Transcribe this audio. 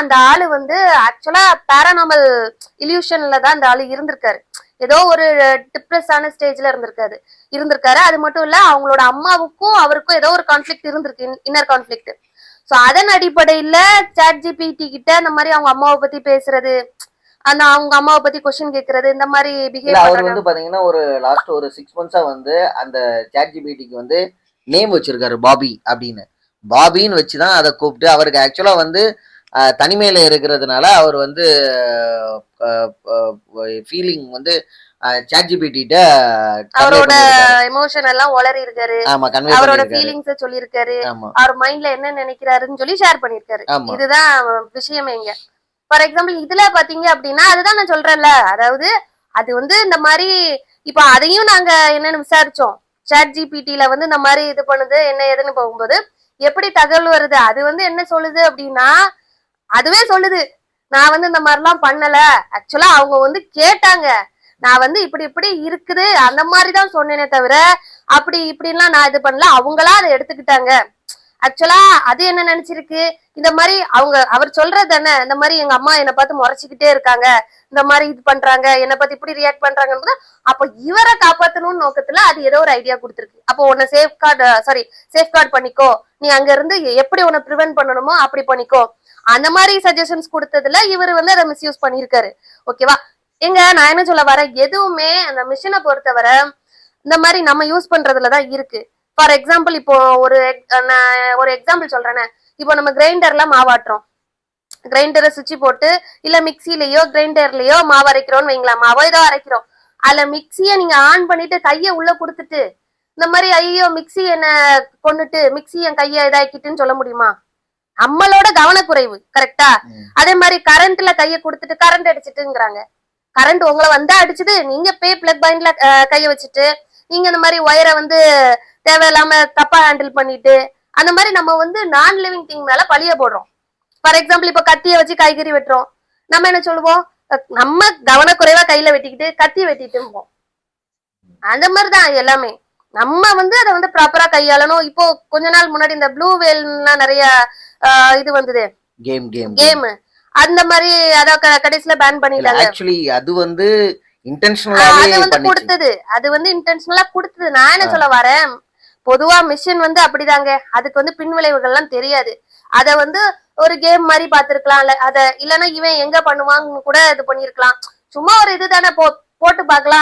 அந்த ஆளு வந்து ஆக்சுவலா பேரானாமல் இல்யூஷன்ல தான் அந்த ஆளு இருந்திருக்காரு. ஏதோ ஒரு டிப்ரெஸ்ஸான ஸ்டேஜ்ல இருந்திருக்காரு. இருந்திருக்காரு. அது மட்டும் இல்ல அவங்களோட அம்மாவுக்கும் அவருக்கும் ஏதோ ஒரு கான்ஃபிளிக்ட் இருந்திருக்கு. இன்னர் கான்ஃபிளிக்ட் சோ அதன் அடிப்படையில சாட் ஜிபிடி கிட்ட இந்த மாதிரி அவங்க அம்மாவை பத்தி பேசுறது அந்த அவங்க அம்மாவை பத்தி கொஸ்டின் கேக்குறது இந்த மாதிரி பிஹேவ் அவர் வந்து பாத்தீங்கன்னா ஒரு லாஸ்ட் ஒரு சிக்ஸ் மந்த்ஸா வந்து அந்த சாட் ஜிபிடிக்கு வந்து நேம் வச்சிருக்காரு பாபி அப்படின்னு. பாபின்னு வச்சுதான் அதை கூப்பிட்டு அவருக்கு ஆக்சுவலா வந்து தனிமையில இருக்கிறதுனால அவர் வந்து ஃபீலிங் வந்து அவரோட எமோஷன் எல்லாம் உளறி இருக்காரு. அவரோட ஃபீலிங்ஸ ஆமா. அவர் மைண்ட்ல என்ன நினைக்கிறாருன்னு சொல்லி ஷேர் பண்ணிருக்காரு இதுதான் விஷயமே இங்க. ஃபார் எக்ஸாம்பிள் இதுல பாத்தீங்க அப்படின்னா அதுதான் நான் சொல்றேன்ல. அதாவது அது வந்து இந்த மாதிரி இப்ப அதையும் நாங்க என்னன்னு விசாரிச்சோம். சாட் ஜிபிடில வந்து இந்த மாதிரி இது பண்ணுது என்ன ஏதுன்னு போகும்போது எப்படி தகவல் வருது அது வந்து என்ன சொல்லுது அப்படின்னா அதுவே சொல்லுது நான் வந்து இந்த மாதிரிலாம் பண்ணல. ஆக்சுவலா அவங்க வந்து கேட்டாங்க. நான் வந்து இப்படி இப்படி இருக்குது. அந்த மாதிரி தான் சொன்னேனே தவிர அப்படி இப்படின்லாம் நான் இது பண்ணல. அவங்களா அதை எடுத்துக்கிட்டாங்க. ஆக்சுவலா அது என்ன நினைச்சிருக்கு? இந்த மாதிரி அவங்க அவர் சொல்றது தானே இந்த மாதிரி எங்க அம்மா என்னை பார்த்து முறைச்சிக்கிட்டே இருக்காங்க. இந்த மாதிரி இது பண்றாங்க என்னை பார்த்து இப்படி ரியாக்ட் பண்றாங்கன்னு அப்ப இவரை காப்பாத்தணும்னு நோக்கத்துல அது ஏதோ ஒரு ஐடியா கொடுத்துருக்கு. அப்போ உன்னை safeguard sorry safeguard பண்ணிக்கோ. நீ அங்க இருந்து எப்படி உன்னை ப்ரிவென்ட் பண்ணணுமோ அப்படி பண்ணிக்கோ. அந்த மாதிரி சஜஷன்ஸ் கொடுத்ததுல இவர் வந்து அதை மிஸ்யூஸ் பண்ணியிருக்காரு. ஓகேவா எங்க நான் என்ன சொல்ல வர எதுவுமே அந்த மிஷினை பொறுத்தவரை இந்த மாதிரி நம்ம யூஸ் பண்றதுல தான் இருக்கு. ஃபார் எக்ஸாம்பிள் இப்போ ஒரு ஒரு எக்ஸாம்பிள் சொல்றேனே. இப்போ நம்ம கிரைண்டர்ல மாவாட்டுறோம் கிரைண்டரை சுவிட்ச் போட்டு இல்ல மிக்சிலேயோ கிரைண்டர்லயோ மாவு அரைக்கிறோம்னு வைங்களா மாவோ ஏதோ அரைக்கிறோம். அதுல மிக்சியை நீங்க ஆன் பண்ணிட்டு கையை உள்ள கொடுத்துட்டு இந்த மாதிரி ஐயோ மிக்சி என்ன கொண்டுட்டு மிக்சி என் கையை இதாக்கிட்டுன்னு சொல்ல முடியுமா? நம்மளோட கவனக்குறைவு கரெக்டா. அதே மாதிரி கரண்ட்ல கைய கொடுத்துட்டு கரண்ட் அடிச்சிட்டுங்கிறாங்க. கரண்ட் உங்களை வந்தா அடிச்சுது நீங்க பே பிளக் பாயிண்ட்ல கைய வச்சுட்டு நீங்க இந்த மாதிரி ஒயரை வந்து தேவையில்லாம தப்பா ஹேண்டில் பண்ணிட்டு அந்த மாதிரி நம்ம வந்து நான் லிவிங் திங் மேல பழிய போடுறோம். ஃபார் எக்ஸாம்பிள் இப்ப கத்திய வச்சு காய்கறி வெட்டுறோம். நம்ம என்ன சொல்லுவோம்? நம்ம கவனக்குறைவா கையில வெட்டிக்கிட்டு கத்திய வெட்டிட்டு அந்த மாதிரிதான் எல்லாமே. நம்ம வந்து அதை வந்து ப்ராப்பரா கையாளணும். இப்போ கொஞ்ச நாள் முன்னாடி இந்த ப்ளூ வேல்லாம் நிறைய இது வந்தது. கேம் கேம் கேம் அந்த மாதிரி அத க- கடைசியில பேன் பண்ணிட்டாங்க. ஆக்சுவலி அது வந்து இன்டென்ஷனலாவே அது வந்து கொடுத்தது. அது வந்து இன்டென்ஷனலா கொடுத்தது. நான் என்ன சொல்ல வரேன்? பொதுவா மிஷின் வந்து அப்படிதாங்க. அதுக்கு வந்து பின் விளைவுகள்லாம் தெரியாது. அத வந்து ஒரு கேம் மாதிரி பாத்துருக்கலாம் அத இல்லன்னா இவன் எங்க பண்ணுவான்னு கூட இது பண்ணிருக்கலாம். சும்மா ஒரு இதுதானே போ போட்டு பார்க்கலாம்.